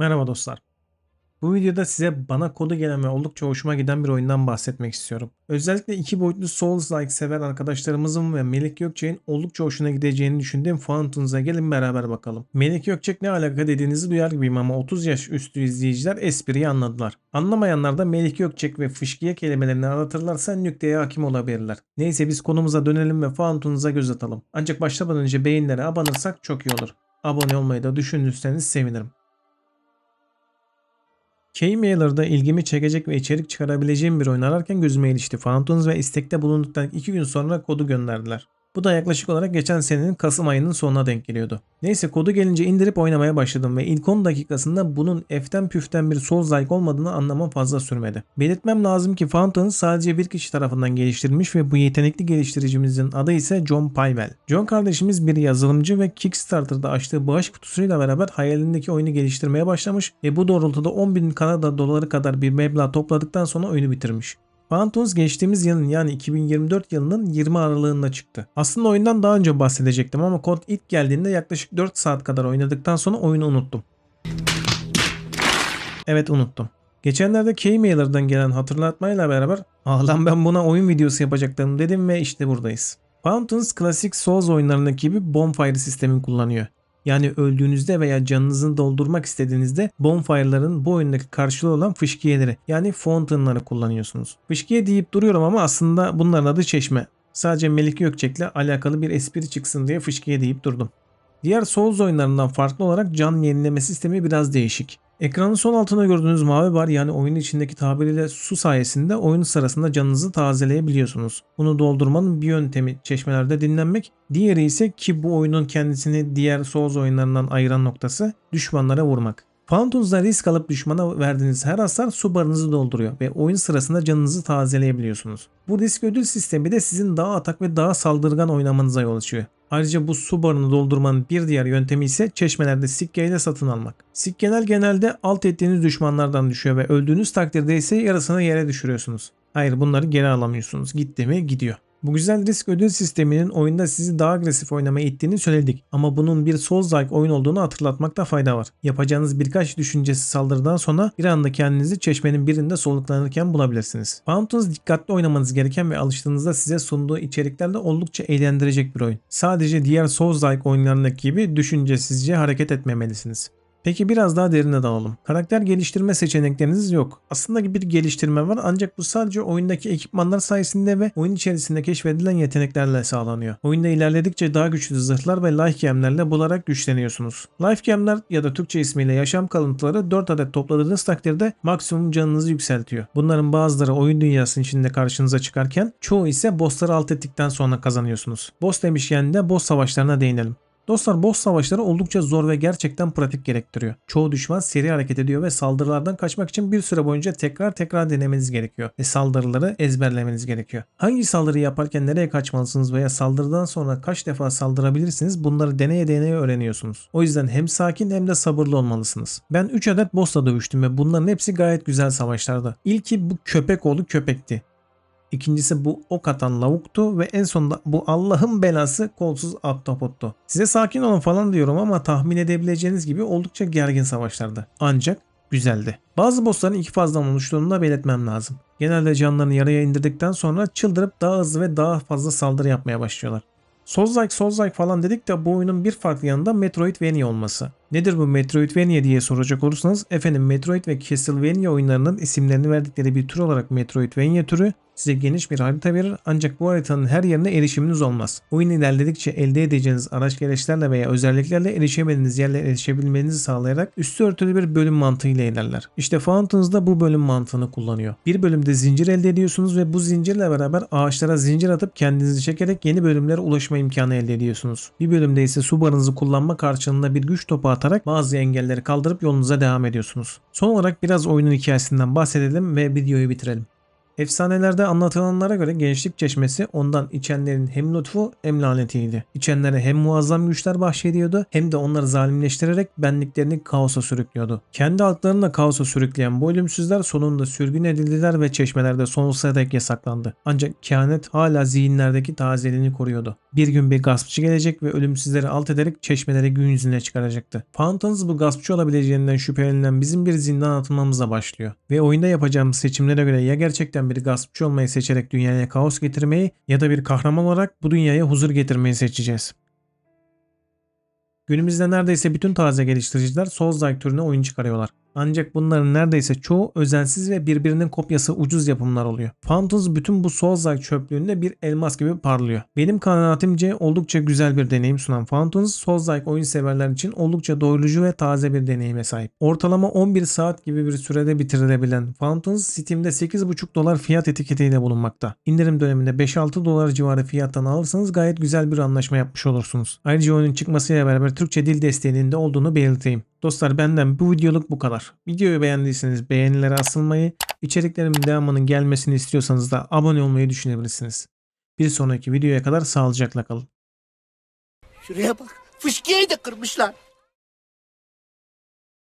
Merhaba dostlar. Bu videoda size bana kodu gelen ve oldukça hoşuma giden bir oyundan bahsetmek istiyorum. Özellikle iki boyutlu Souls-like seven arkadaşlarımızın ve Melih Gökçek'in oldukça hoşuna gideceğini düşündüğüm Fountain's'a gelin beraber bakalım. Melih Gökçek ne alaka dediğinizi duyar gibiyim ama 30 yaş üstü izleyiciler espriyi anladılar. Anlamayanlar da Melih Gökçek ve fışkiye kelimelerini aratırlarsa nükteye hakim olabilirler. Neyse biz konumuza dönelim ve Fountain's'a göz atalım. Ancak başlamadan önce beyinlere abanırsak çok iyi olur. Abone olmayı da düşünürseniz sevinirim. Keymailer'da ilgimi çekecek ve içerik çıkarabileceğim bir oyun ararken gözüme ilişti. Phantoms ve istekte bulunduktan 2 gün sonra kodu gönderdiler. Bu da yaklaşık olarak geçen senenin Kasım ayının sonuna denk geliyordu. Neyse kodu gelince indirip oynamaya başladım ve ilk 10 dakikasında bunun eften püften bir Souls-like olmadığını anlamam fazla sürmedi. Belirtmem lazım ki Fountain sadece bir kişi tarafından geliştirilmiş ve bu yetenekli geliştiricimizin adı ise John Payvel. John kardeşimiz bir yazılımcı ve Kickstarter'da açtığı bağış kutusuyla beraber hayalindeki oyunu geliştirmeye başlamış ve bu doğrultuda 10 bin Kanada doları kadar bir meblağ topladıktan sonra oyunu bitirmiş. Phantoms geçtiğimiz yılın yani 2024 yılının 20 aralığında çıktı. Aslında oyundan daha önce bahsedecektim ama kod ilk geldiğinde yaklaşık 4 saat kadar oynadıktan sonra oyunu unuttum. Evet unuttum. Geçenlerde Keymailer'dan gelen hatırlatmayla beraber ah lan ben buna oyun videosu yapacaktım dedim ve işte buradayız. Fountains klasik Souls oyunlarındaki gibi bonfire sistemi kullanıyor. Yani öldüğünüzde veya canınızı doldurmak istediğinizde bonfire'ların bu oyundaki karşılığı olan fışkiyeleri yani fountain'ları kullanıyorsunuz. Fışkiye deyip duruyorum ama aslında bunların adı çeşme. Sadece Melik Gökçek'le alakalı bir espri çıksın diye fışkiye deyip durdum. Diğer Souls oyunlarından farklı olarak can yenileme sistemi biraz değişik. Ekranın sol altında gördüğünüz mavi bar yani oyunun içindeki tabiriyle su sayesinde oyun sırasında canınızı tazeleyebiliyorsunuz. Bunu doldurmanın bir yöntemi çeşmelerde dinlenmek, diğeri ise ki bu oyunun kendisini diğer Souls oyunlarından ayıran noktası düşmanlara vurmak. Fountain's'da risk alıp düşmana verdiğiniz her hasar su barınızı dolduruyor ve oyun sırasında canınızı tazeleyebiliyorsunuz. Bu risk ödül sistemi de sizin daha atak ve daha saldırgan oynamanıza yol açıyor. Ayrıca bu su barını doldurmanın bir diğer yöntemi ise çeşmelerde sikkeyle satın almak. Sikkeler genelde alt ettiğiniz düşmanlardan düşüyor ve öldüğünüz takdirde ise yarısını yere düşürüyorsunuz. Hayır bunları geri alamıyorsunuz. Gitti mi gidiyor. Bu güzel risk ödül sisteminin oyunda sizi daha agresif oynamaya ittiğini söyledik ama bunun bir Souls-like oyun olduğunu hatırlatmakta fayda var. Yapacağınız birkaç düşüncesiz saldırıdan sonra bir anda kendinizi çeşmenin birinde soluklanırken bulabilirsiniz. Fountains dikkatli oynamanız gereken ve alıştığınızda size sunduğu içeriklerle oldukça eğlendirecek bir oyun. Sadece diğer Souls-like oyunlarındaki gibi düşüncesizce hareket etmemelisiniz. Peki biraz daha derine dalalım. Karakter geliştirme seçenekleriniz yok. Aslında bir geliştirme var ancak bu sadece oyundaki ekipmanlar sayesinde ve oyun içerisinde keşfedilen yeteneklerle sağlanıyor. Oyunda ilerledikçe daha güçlü zırhlar ve life gemlerle bularak güçleniyorsunuz. Life gemler ya da Türkçe ismiyle yaşam kalıntıları 4 adet topladığınız takdirde maksimum canınızı yükseltiyor. Bunların bazıları oyun dünyasının içinde karşınıza çıkarken çoğu ise bossları alt ettikten sonra kazanıyorsunuz. Boss demişken de boss savaşlarına değinelim. Dostlar boss savaşları oldukça zor ve gerçekten pratik gerektiriyor. Çoğu düşman seri hareket ediyor ve saldırılardan kaçmak için bir süre boyunca tekrar tekrar denemeniz gerekiyor ve saldırıları ezberlemeniz gerekiyor. Hangi saldırıyı yaparken nereye kaçmalısınız veya saldırıdan sonra kaç defa saldırabilirsiniz bunları deneye deneye öğreniyorsunuz. O yüzden hem sakin hem de sabırlı olmalısınız. Ben 3 adet bossla dövüştüm ve bunların hepsi gayet güzel savaşlardı. İlki bu köpek oğlu köpekti. İkincisi bu ok atan lavuktu ve en sonunda bu Allah'ın belası kolsuz ahtapottu. Size sakin olun falan diyorum ama tahmin edebileceğiniz gibi oldukça gergin savaşlardı. Ancak güzeldi. Bazı bossların iki fazladan oluştuğunu da belirtmem lazım. Genelde canlarını yarıya indirdikten sonra çıldırıp daha hızlı ve daha fazla saldırı yapmaya başlıyorlar. Souls-like Souls-like falan dedik de bu oyunun bir farklı yanında Metroidvania olması. Nedir bu Metroidvania diye soracak olursanız efendim Metroid ve Castlevania oyunlarının isimlerini verdikleri bir tür olarak Metroidvania türü size geniş bir harita verir ancak bu haritanın her yerine erişiminiz olmaz. Oyun ilerledikçe elde edeceğiniz araç gereçlerle veya özelliklerle erişemediğiniz yerlere erişebilmenizi sağlayarak üstü örtülü bir bölüm mantığıyla ilerler. İşte Fountains da bu bölüm mantığını kullanıyor. Bir bölümde zincir elde ediyorsunuz ve bu zincirle beraber ağaçlara zincir atıp kendinizi çekerek yeni bölümlere ulaşma imkanı elde ediyorsunuz. Bir bölümde ise su barınızı kullanma karşılığında bir güç topu atarak bazı engelleri kaldırıp yolunuza devam ediyorsunuz. Son olarak biraz oyunun hikayesinden bahsedelim ve videoyu bitirelim. Efsanelerde anlatılanlara göre gençlik çeşmesi ondan içenlerin hem lütfu hem lanetiydi. İçenlere hem muazzam güçler bahşediyordu hem de onları zalimleştirerek benliklerini kaosa sürüklüyordu. Kendi halklarını da kaosa sürükleyen bu ölümsüzler sonunda sürgün edildiler ve çeşmelerde sonsuza dek yasaklandı. Ancak kehanet hala zihinlerdeki tazeliğini koruyordu. Bir gün bir gaspçı gelecek ve ölümsüzleri alt ederek çeşmeleri gün yüzüne çıkaracaktı. Fountains bu gaspçı olabileceğinden şüphelenilen bizim bir zindan atılmamıza başlıyor. Ve oyunda yapacağımız seçimlere göre ya gerçekten bir gaspçı olmayı seçerek dünyaya kaos getirmeyi ya da bir kahraman olarak bu dünyaya huzur getirmeyi seçeceğiz. Günümüzde neredeyse bütün taze geliştiriciler Souls-like türüne oyun çıkarıyorlar. Ancak bunların neredeyse çoğu özensiz ve birbirinin kopyası ucuz yapımlar oluyor. Fountains bütün bu Souls-like çöplüğünde bir elmas gibi parlıyor. Benim kanaatimce oldukça güzel bir deneyim sunan Fountains, Souls-like oyun severler için oldukça doyurucu ve taze bir deneyime sahip. Ortalama 11 saat gibi bir sürede bitirilebilen Fountains, Steam'de 8,5 dolar fiyat etiketiyle bulunmakta. İndirim döneminde 5-6 dolar civarı fiyattan alırsanız gayet güzel bir anlaşma yapmış olursunuz. Ayrıca oyunun çıkmasıyla beraber Türkçe dil desteğinin de olduğunu belirteyim. Dostlar benden bu videoluk bu kadar. Videoyu beğendiyseniz beğenilere asılmayı, içeriklerimin devamının gelmesini istiyorsanız da abone olmayı düşünebilirsiniz. Bir sonraki videoya kadar sağlıcakla kalın. Şuraya bak. Fışkiyeyi de kırmışlar.